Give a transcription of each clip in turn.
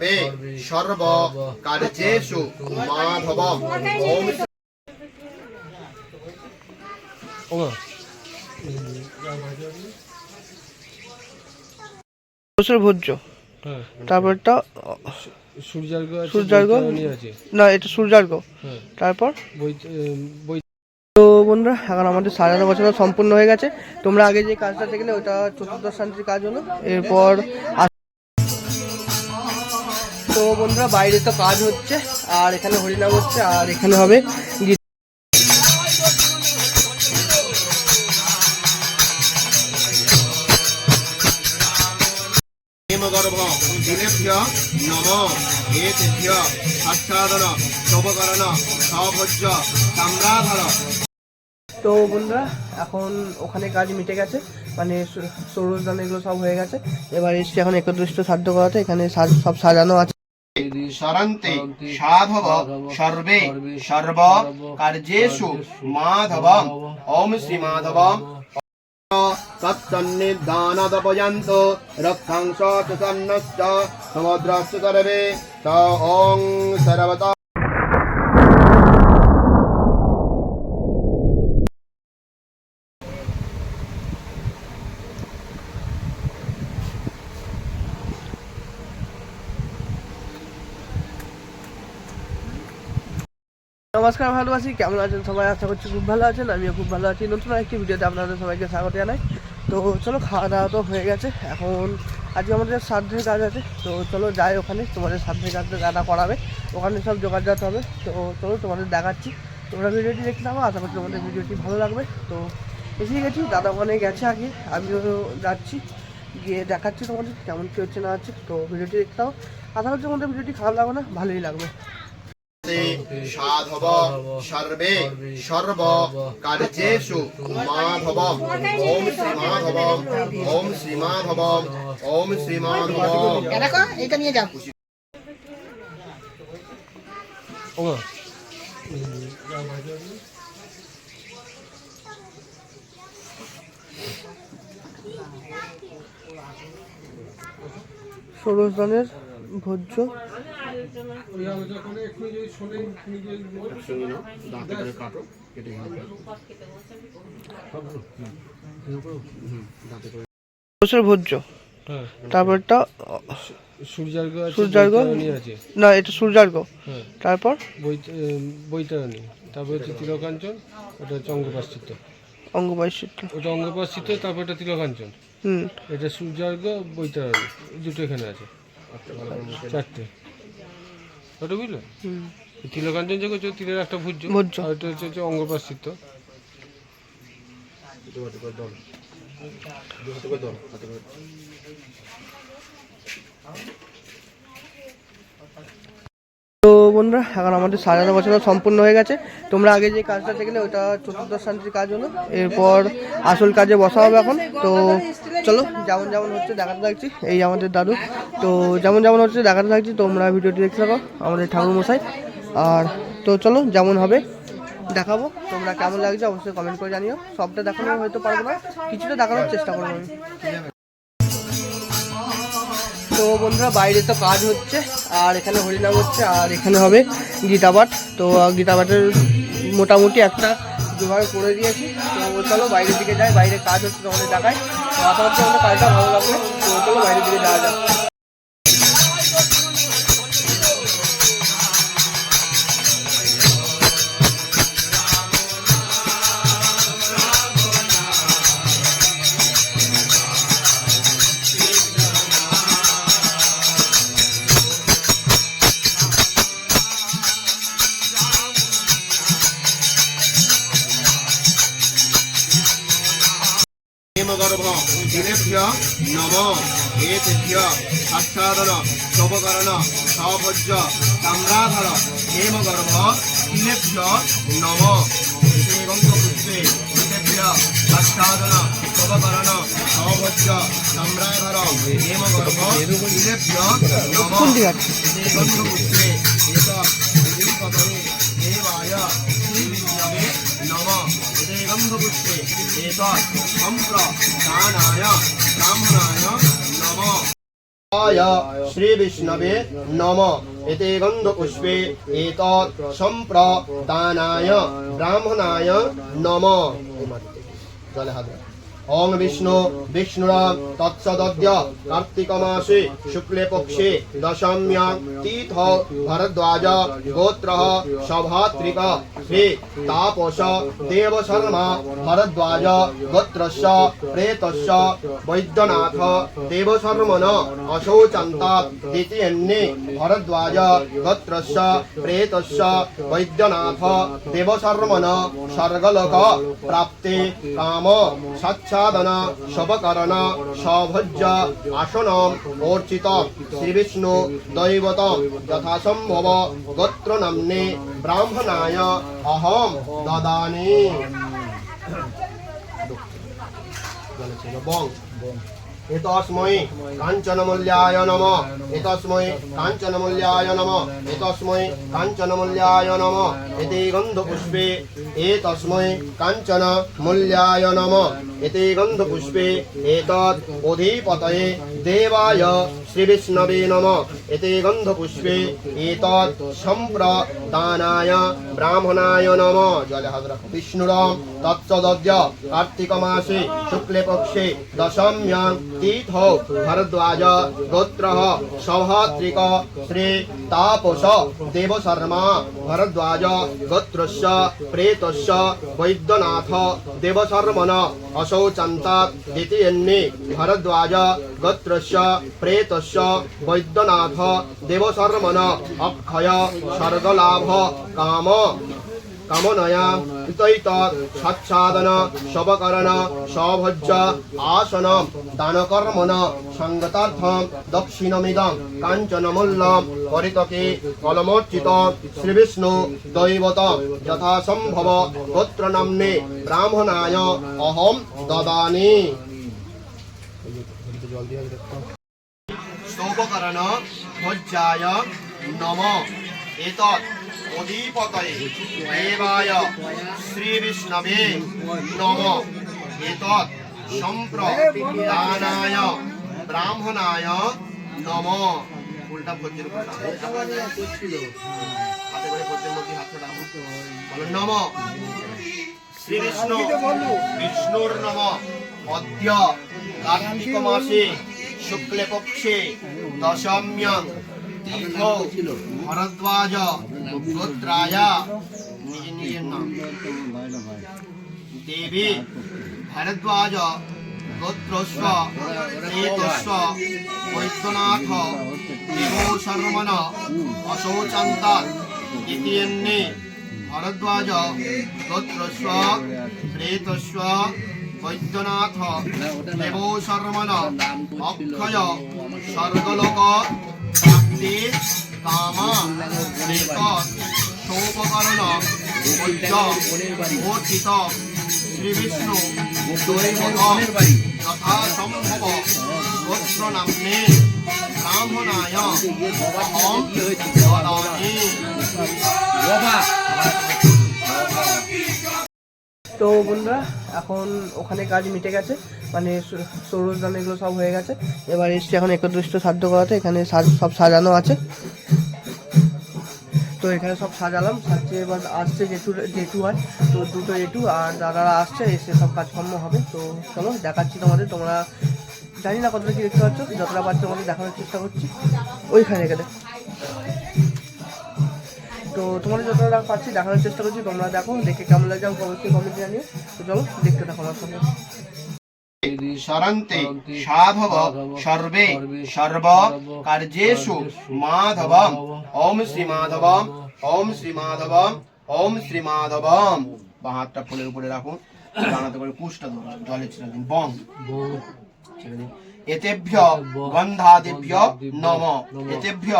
সর্বে সর্ব কার্যেষু মাধবম ওম ভোজ্য হ্যাঁ। তারপরটা সূর্যার্ঘ সূর্যার্ঘ? না এটা সূর্যার্ঘ হ্যাঁ। তারপর? তো বন্ধুরা এখন আমাদের সাজানো গোছানো সম্পূর্ণ হয়ে গেছে। তোমরা আগে যে কাজটা দেখলে ওটা চতুর্দশ শান্তির কাজ হলো। এরপর তো বন্ধুরা, বাইরে তো কাজ হচ্ছে, আর এখানে হরিনাম হচ্ছে, আর এখানে হবে তো বন্ধুরা, এখন ওখানে কাজ মিটে গেছে মানে সৌরদান এগুলো সব হয়ে গেছে। এবার এসছি এখন একত্রিষ্ট সাধ্য করাতে এখানে সব সাজানো আছে। সরন্তে সাধব সর্বে সর্ব কার্যেষু মাধব ওম শ্রী মাধব সৎসন্নিধানদপয়ন্ত রক্ষাংশ সন্নশ্চ সমুদ্রশ্চ সর্বে স ওং সর্বত। নমস্কার ভালোবাসি কেমন আছেন সবাই? আশা করছি খুব ভালো আছেন। আমিও খুব ভালো আছি। নতুন একটি ভিডিওতে আপনাদের সবাইকে স্বাগত জানাই। তো চলো খাওয়া দাওয়া তো হয়ে গেছে। এখন আজকে আমাদের শ্রাদ্ধের কাজ আছে। তো চলো যাই ওখানে। তোমাদের শ্রাদ্ধের কাজটা দাদা করাবে। ওখানে সব যোগাযোগ হবে। তো চলো তোমাদের দেখাচ্ছি। তোমরা ভিডিওটি দেখতে থাকো। আশা করছি তোমাদের ভিডিওটি ভালো লাগবে। তো এসে গেছি। দাদা ওখানে গেছে আগে। আমিও যাচ্ছি। গিয়ে দেখাচ্ছি তোমাদের কেমন কী হচ্ছে না হচ্ছে। তো ভিডিওটি দেখতে থাকো। আশা করছি তোমাদের ভিডিওটি খারাপ লাগবে না। ভালোই লাগবে। সাধব সর্বে সর্ব কার্যেষু মাধবম ওম শ্রী মাধবম ওম শ্রী মাধবম ওম শ্রী মাধবম দেখো এটা নিয়ে যাও। ওমা ষোড়শদানের ভোজ্য। ভোজ্য। হ্যাঁ। তারপরটা সূর্যার্ঘ আছে সূর্যার্ঘ? না এটা সূর্যার্ঘ। হ্যাঁ। তারপর? বৈতরণী। তারপর হচ্ছে তিলকাঞ্চন ওটা হচ্ছে অঙ্গপাশ্চিত অঙ্গবাইশিত্য ওটা অঙ্গপাশ্চিত তারপর এটা তিলকাঞ্চন। হুম। এটা সূর্যার্ঘ বৈতরণী দুটো এখানে আছে। চারটে। ওটা বুঝলে তিলকাঞ্চন যে করছে তিলের একটা ভুজ্য। আর এটা হচ্ছে হচ্ছে অঙ্গপাশ্চিত তো বন্ধুরা, এখন আমাদের সাজানো গোছানো সম্পূর্ণ হয়ে গেছে। তোমরা আগে যে কাজটা দেখলে, ওটা চতুর্দশ শান্তির কাজ হলো। এরপর আসল কাজে বসা হবে এখন। তো চলো, যেমন যেমন হচ্ছে দেখাতে থাকছি। এই আমাদের দাদু। তো যেমন যেমন হচ্ছে দেখাতে থাকছি, তোমরা ভিডিওটি দেখতে থাকো, আমাদের ঠাকুর মশাই আর তো চলো, যেমন হবে, দেখাবো। তোমরা কেমন লাগছে, অবশ্যই কমেন্ট করে জানিও। সবটা দেখানো হয়তো পারব না। কিছুটা দেখানোর চেষ্টা করব আমি। তো বন্ধুরা, বাইরে তো কাজ হচ্ছে, আর এখানে হরিনাম হচ্ছে, আর এখানে হবে গীতাপাঠ তো গীতাপাঠের মোটামুটি একটা জোগাড় করে দিয়েছি। তো চলো, বাইরের দিকে যাই, বাইরে কাজ হচ্ছে তোমাদের দেখায়। তো আশা আমাদের কাজটা ভালো লাগবে। তো চলো, বাইরের দিকে যাওয়া যাক। নমো হে তেভ্য সাক্ষাদন শোভকরণ সভজ্য তাম্রাধর হেম গর্ভ তিলেভ্য নম। পুত্রে তেভ্য সাক্ষাদন শোভকরণ সভজ্য তাম্রাধর হেম গর্ভ তিলেভ্য নম। পুত্রে নম। গন্ধপুত্রে এত সম্প্রদানায় श्रीविष्णवे नम एते गन्धपुष्पे एतत् सम्प्रदानाय ब्राह्मणाय नम জলে হাত রাখ। ওং বিষ্ণু, বিষ্ণুরা তৎসদদ্য কার্তিক মাসে শুক্লে পক্ষে দশম্যাং তীর্থ ভরদ্বাজ, গোত্র সভাত্রিক শ্রী তাপস, দেব শর্মা, ভরদ্বাজ, গোত্রস্য, প্রেতস্য, বৈদ্যনাথ, দেব শর্মণ অশৌচন্তা দ্বিতীয়ন্যে ভরদ্বাজ গোত্রস্য প্রেতস্য বৈদ্যনাথ দেব শর্মণ স্বর্গলোক প্রাপ্তে কাম সচ্ছাদন শবকরণ সভজ্য আসনম অর্চিত শ্রীবিষ্ণু দৈবত যথাসম্ভব গোত্র নাম্নে ব্রাহ্মণায় অহম দদানি বং এতস্মৈ কাঞ্চনমূল্যায় নম। এতস্মৈ কাঞ্চনমূল্যায় নম। এতস্মৈ কাঞ্চনমূল্যায় নম। এতে গন্ধপুষ্পে এতস্মৈ কাঞ্চন মূল্যায় নম। এতে গন্ধপুষ্পে এতৎ অধিপতয়ে দেবায় শ্রীবিষ্ণবে নম এতে গন্ধপুষ্পে এতৎ সম্প্রদানায় ব্রাহ্মণায় নম জলে হাত রাখো বিষ্ণুরম তৎসদদ্য কার্তিক মাসে শুক্লে পক্ষে দশম্যাং তীর্থ ভরদ্বাজ গোত্র সভাত্রিক শ্রী তাপস দেব শর্মা ভরদ্বাজ গোত্রস্য প্রেতস্য বৈদ্যনাথ দেবশর্মণ অশৌচন্তাৎ দ্বিতীয়ন্যে ভরদ্বাজ গোত্রস্য প্রেতস্য বৈদ্যনাথ দেবশর্মণ অক্ষয় স্বর্গলাভ কাম কামনয়া কৃতৈত সচ্ছাদন, শবকরণ সভজ্য আসন, দানকর্মণ সঙ্গতার্থম দক্ষিণমিদং, কাঞ্চনমূল্যম, পরিতকে, কলমোর্চিত, শ্রীবিষ্ণু, দৈবত, যথাসম্ভব গোত্র নাম্নে ব্রাহ্মণায়, অহম দদানি। ভোজ্যায়, নম, এতৎ। অধিপতয়ে দেবায় শ্রীবিষ্ণবে নম। এতৎ সম্প্রদানায় ব্রাহ্মণায় নম। উল্টা রাখো। হাতে করে ভোজ্যের মধ্যে হাতটা নম। শ্রী বিষ্ণু বিষ্ণুর নম। অদ্য কার্তিক মাসে শুক্লে পক্ষে তীর্থ ভরদ্বাজ গোত্রায়া নিজের নিজের নাম। দেবী ভরদ্বাজ গোত্রস্ব প্রেতস্ব বৈদ্যনাথ দেব শর্মণ অশৌচন্ত দ্বিতীয়ন্যে ভরদ্বাজ গোত্রস্ব প্রেতস্ব বৈদ্যনাথ দেব অক্ষয়, স্বর্গলোক প্রাপ্তি কামা সৌপকরণ অর্চিত শ্রীবিষ্ণু যথা সম্ভব গোত্র নাম্নে ব্রাহ্মণায় তো বন্ধুরা এখন ওখানে কাজ মিটে গেছে মানে সৌরদান এগুলো সব হয়ে গেছে। এবার এসছি এখন একত্রিষ্ট সাধ্য করাতে, এখানে সব সাজানো আছে। তো এখানে সব সাজালাম সাজিয়ে এবার আসছে জেঠু জেঠু হয় তো দুটো জেঠু আর দাদারা আসছে, এসে সব কাজকর্ম হবে। তো চলো, দেখাচ্ছি তোমাদের, তোমরা জানি না কতটা কি দেখতে পাচ্ছ, যতটা পারছ তোমাদের দেখানোর চেষ্টা করছি। ওইখানে গেলে। তো তোমাদের যতটা পাচ্ছি দেখানোর চেষ্টা করছি তোমরা দেখো দেখে কেমন লাগছে আমাকে অবশ্যই কমেন্ট জানিও। তো চলো দেখতে থাকো আমার সঙ্গে। সরন্তে সাধব সর্বে সর্ব কার্যেষু মাধবম ওম শ্রী মাধবম ওম শ্রী মাধবম ওম শ্রী মাধবম। বা হাতটা ফুলের উপরে রাখুন ডানাতে করে কুষ্টা জলে ছেড়ে দিন বং ছেড়ে দিন এতেভ্য গন্ধাদিভ্য নম। এতেভ্য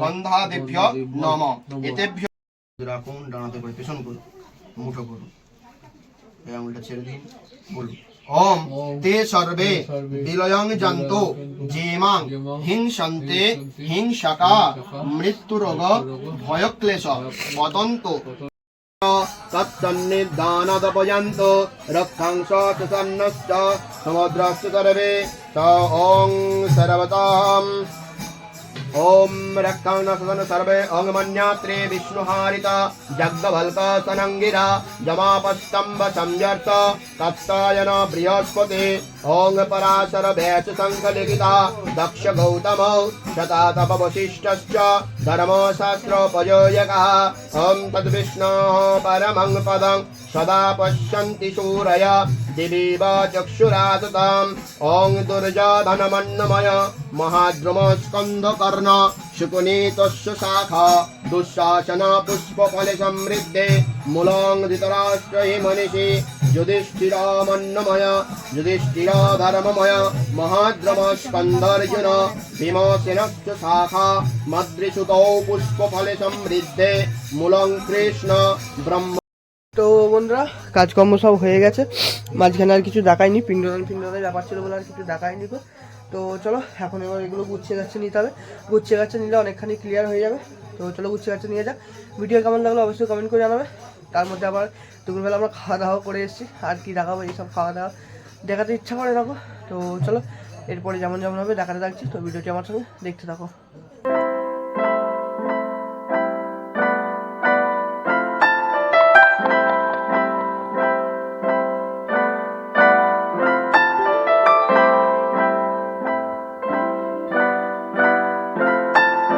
গন্ধাদিভ্য নম। এতেভ্য রাখুন ডানাতে করে পেছন করুন, মুঠো করুন। এই আঙুলটা ছেড়ে দিন, বলুন, ওম তে সর্বে বিলয়ং জন্তু জেমাং হিংসন্তে হিংসকা ভয়ক্লেশ রক্ষাংশ সর্বে ওং সর্বতাম। ॐ रक्तानसन सर्वे अङ्गमन्यात्रे विष्णुहारिता जग्गभल्कसनङ्गिरा जमापस्तंब संयर्त तत्तायन बृहस्पते ॐ पराशर वैच सङ्कलिता दक्ष गौतमौ शतातपवशिष्टश्च धर्मशास्त्रोपयोजकः ॐ तद्विष्णोः परमङ् पदम् सदा पश्यन्ति शूरय दिवीव चक्षुरातताम् ॐ दुर्जाधनमन्नमय महाद्रुमस्कन्धकर्ण शुकुनीतस्य शाखा दुःशासन पुष्पफले समृद्धे मूलं धृतराष्ट्रहि मनिषि युधिष्ठिरामन्नमय युधिष्ठिरा धर्ममय महाद्रमस्कन्धर्जुन भीमसेनस्य शाखा मद्रिसुतौ पुष्पफले समृद्धे मूलं कृष्ण ब्रह्म তো বন্ধুরা, কাজকর্ম সব হয়ে গেছে। মাঝখানে আর কিছু দেখায়নি পিণ্ডদান পিণ্ডদানের ব্যাপার ছিল বলে আর কিছু দেখায়নি তো তো চলো, এখন এবার এগুলো গুছিয়ে গাছে নিতে হবে। গুছিয়ে গাছে নিলে অনেকখানি ক্লিয়ার হয়ে যাবে। তো চলো গুছিয়ে গাছে নিয়ে যাক। ভিডিও কেমন লাগল অবশ্যই কমেন্ট করে জানাবে। তার মধ্যে আবার দুপুরবেলা আমরা খাওয়া দাওয়া করে এসেছি। আর কি দেখাবো এইসব খাওয়া দাওয়া দেখাতে ইচ্ছা করে রাখো তো চলো, এরপরে যেমন যেমন হবে দেখাতে থাকছি। তো ভিডিওটি আমার সঙ্গে দেখতে থাকো।